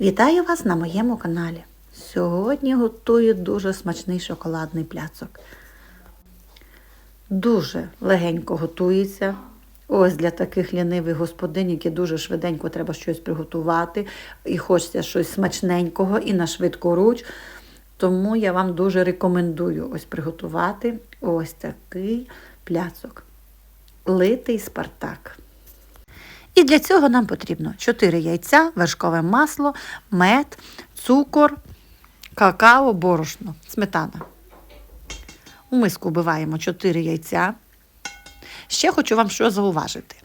Вітаю вас на моєму каналі. Сьогодні готую дуже смачний шоколадний пляцок. Дуже легенько готується. Ось для таких лінивих господинь, які дуже швиденько треба щось приготувати, і хочеться щось смачненького і на швидку руч. Тому я вам дуже рекомендую ось приготувати ось такий пляцок. Литий Спартак. І для цього нам потрібно 4 яйця, вершкове масло, мед, цукор, какао, борошно, сметана. У миску вбиваємо 4 яйця. Ще хочу вам що зауважити.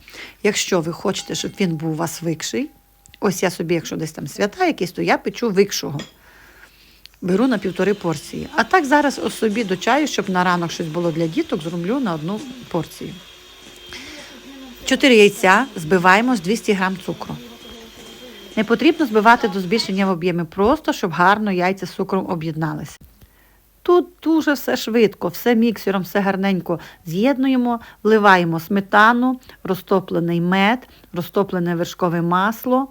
Якщо ви хочете, щоб він був у вас викший, ось я собі, якщо десь там свята якісь, то я печу викшого. Беру на півтори порції. А так зараз собі до чаю, щоб на ранок щось було для діток, зроблю на одну порцію. 4 яйця збиваємо з 200 г цукру. Не потрібно збивати до збільшення в об'ємі, просто щоб гарно яйця з цукром об'єдналися. Тут дуже все швидко, все міксером, все гарненько з'єднуємо, вливаємо сметану, розтоплений мед, розтоплене вершкове масло.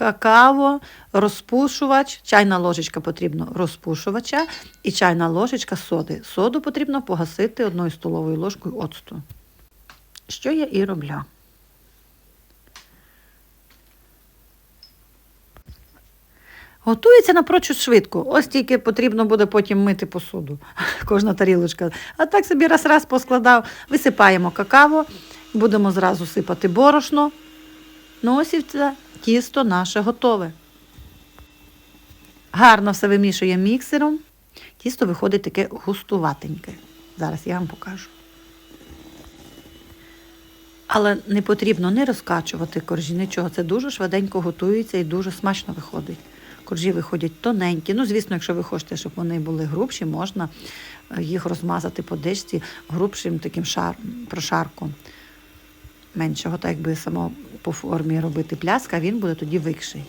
Какао, розпушувач, чайна ложечка потрібно розпушувача і чайна ложечка соди. Соду потрібно погасити одною столовою ложкою оцту. Що я і роблю. Готується напрочуд швидко. Ось тільки потрібно буде потім мити посуду, кожна тарілочка. А так собі раз-раз поскладав, висипаємо какао, будемо зразу сипати борошно. Ну ось і це тісто наше готове. Гарно все вимішуємо міксером. Тісто виходить таке густуватеньке. Зараз я вам покажу. Але не потрібно не розкачувати коржі, нічого. Це дуже швиденько готується і дуже смачно виходить. Коржі виходять тоненькі. Ну, звісно, якщо ви хочете, щоб вони були грубші, можна е, їх розмазати по дишці грубшим таким шар, прошарком. Меншого, так якби само по формі робити пляска, він буде тоді викший.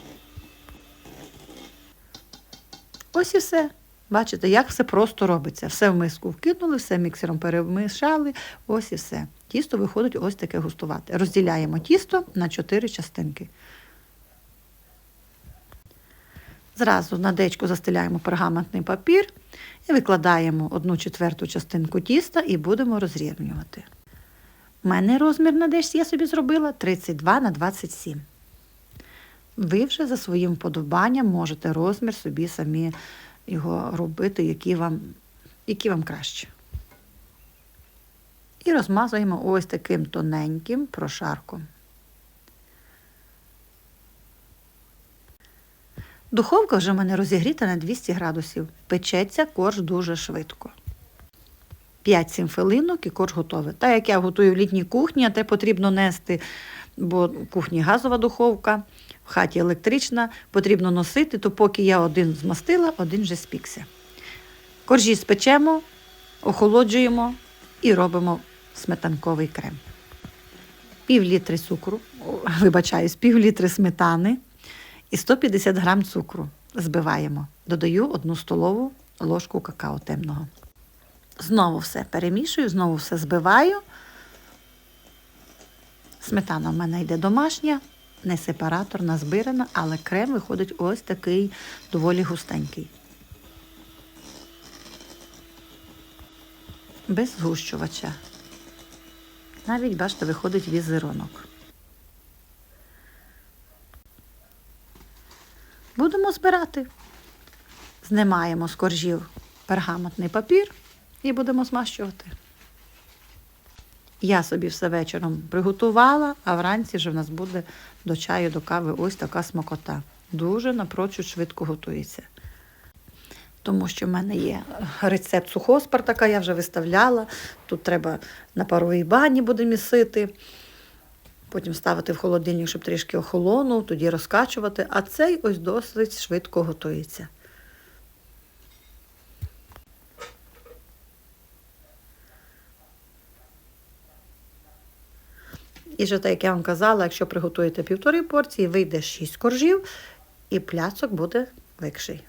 Ось і все. Бачите, як все просто робиться. Все в миску вкинули, все міксером перемішали, ось і все. Тісто виходить ось таке густувати. Розділяємо тісто на 4 частинки. Зразу на дечку застеляємо пергаментний папір і викладаємо одну четверту частинку тіста і будемо розрівнювати. У мене розмір на дешці я собі зробила 32 на 27. Ви вже за своїм вподобанням можете розмір собі самі його робити, який вам, який вам краще. І розмазуємо ось таким тоненьким прошарком. Духовка вже в мене розігріта на 200 градусів. Печеться корж дуже швидко. 5-7 хвилинок і корж готовий. Так як я готую в літній кухні, а те потрібно нести, бо в кухні газова духовка, в хаті електрична, потрібно носити, то поки я один змастила, один вже спікся. Коржі спечемо, охолоджуємо і робимо сметанковий крем. Пів літри цукру, вибачаюсь, пів літри сметани і 150 грам цукру збиваємо. Додаю одну столову ложку какао темного. Знову все перемішую, знову все збиваю. Сметана в мене йде домашня, не сепараторна, збирана, але крем виходить ось такий доволі густенький. Без згущувача. Навіть, бачите, виходить візерунок. Будемо збирати. Знімаємо з коржів пергаментний папір і будемо змащувати. Я собі все вечором приготувала, а вранці вже в нас буде до чаю, до кави ось така смакота. Дуже напрочуд швидко готується. Тому що в мене є рецепт сухого спартака, я вже виставляла. Тут треба на паровій бані буде місити, потім ставити в холодильник, щоб трішки охолонув, тоді розкачувати. А цей ось досить швидко готується. І вже, так як я вам казала, якщо приготуєте півтори порції, вийде 6 коржів, і пляцок буде легший.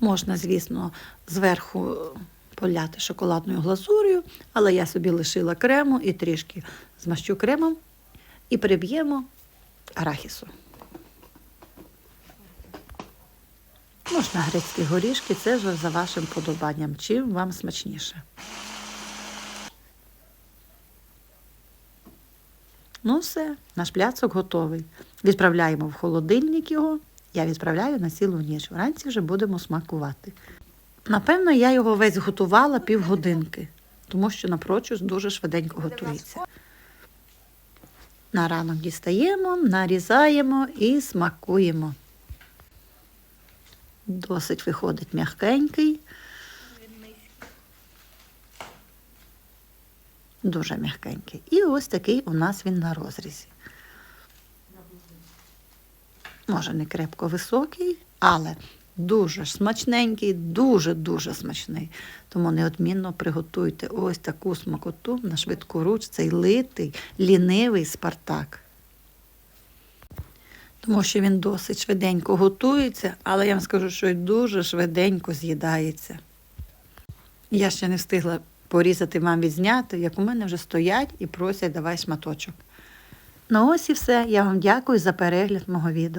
Можна, звісно, зверху поляти шоколадною глазур'ю, але я собі лишила крему і трішки змащу кремом і приб'ємо арахісу. Можна грецькі горішки, це вже за вашим подобанням, чим вам смачніше. Ну, все, наш пляцок готовий. Відправляємо в холодильник його. Я відправляю на цілу ніч. Вранці вже будемо смакувати. Напевно, я його весь готувала півгодинки, тому що напрочуд дуже швиденько готується. На ранок дістаємо, нарізаємо і смакуємо. Досить виходить м'ягкенький. Дуже м'ягкенький. І ось такий у нас він на розрізі. Може, не крепко високий, але дуже смачненький, дуже-дуже смачний. Тому неодмінно приготуйте ось таку смакоту на швидку руч, цей литий, лінивий спартак. Тому що він досить швиденько готується, але я вам скажу, що й дуже швиденько з'їдається. Я ще не встигла порізати вам відзняти, як у мене вже стоять і просять давай шматочок. Ну ось і все. Я вам дякую за перегляд мого відео.